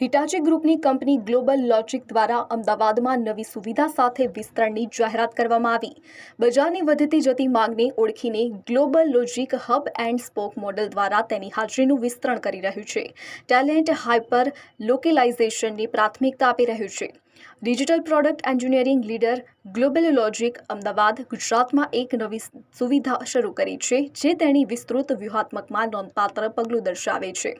Hitachi ગ્રુપની company global logic દ્વારા અમદાવાદમાં નવી સુવિધા સાથે વિસ્તરણની જાહેરાત કરવામાં આવી. બજારની વધતી જતી માંગને ઓળખીને GlobalLogic hub and spoke model દ્વારા તેની હાજરીનું વિસ્તરણ કરી રહ્યું છે. ટેલેન્ટ હાઇપર લોકલાઇઝેશનને પ્રાથમિકતા આપી રહ્યું છે. Digital product engineering leader GlobalLogic Ahmedabad, ગુજરાતમાં એક નવી સુવિધા શરૂ કરી છે, જે તેની વિસ્તૃત વ્યૂહાત્મકમાં નોંધપાત્ર પગલું દર્શાવે છે.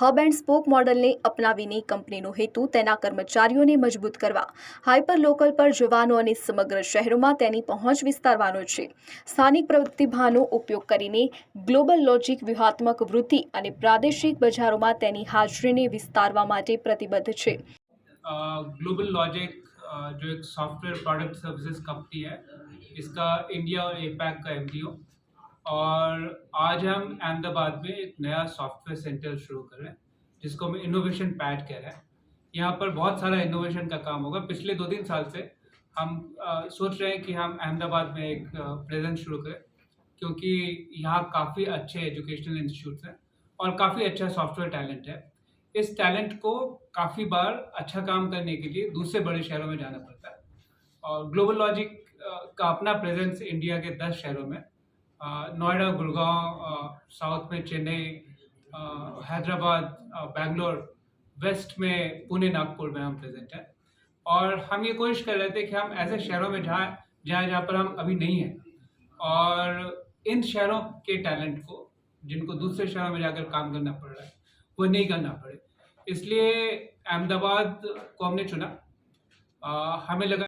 હબ એન્ડ સ્પોક મોડલને અપનાવીને કંપનીનો હેતુ તેના કર્મચારીઓને મજબૂત કરવા. હાઇપર લોકલ પર જવાનો અને સમગ્ર શહેરોમાં તેની પહોંચ વિસ્તારવાનો છે. સ્થાનિક પ્રતિભાનો ઉપયોગ કરીને ગ્લોબલ લોજિક વ્યૂહાત્મક વૃદ્ધિ અને પ્રાદેશિક બજારોમાં તેની હાજરીને વિસ્તારવા માટે પ્રતિબદ્ધ છે. ग्लोबल लॉजिक जो एक सॉफ्टवेयर प्रोडक्ट सर्विसेज़ कंपनी है इसका इंडिया और एपैक का एमडीओ और आज हम अहमदाबाद में एक नया सॉफ्टवेयर सेंटर शुरू कर रहे हैं जिसको हम इनोवेशन पैड कह रहे हैं। यहाँ पर बहुत सारा इनोवेशन का काम होगा। पिछले दो तीन साल से हम अ, सोच रहे हैं कि हम अहमदाबाद में एक प्रेजेंस शुरू करें क्योंकि यहाँ काफ़ी अच्छे एजुकेशनल इंस्टीट्यूट्स हैं और काफ़ी अच्छा सॉफ्टवेयर टैलेंट है। इस टैलेंट को काफ़ी बार अच्छा काम करने के लिए दूसरे बड़े शहरों में जाना पड़ता है। और ग्लोबल लॉजिक का अपना प्रेजेंस इंडिया के दस शहरों में नोएडा, गुड़गांव साउथ में चेन्नई हैदराबाद बैंगलोर वेस्ट में पुणे, नागपुर में हम प्रेजेंट हैं। और हम ये कोशिश कर रहे थे कि हम ऐसे शहरों में जहाँ जहाँ जहाँ पर हम अभी नहीं हैं। और इन शहरों के टैलेंट को, जिनको दूसरे शहरों में जाकर काम करना पड़ रहा है वो नहीं करना पड़े। इसलिए अहमदाबाद को हमने चुना। आ, हमें लगा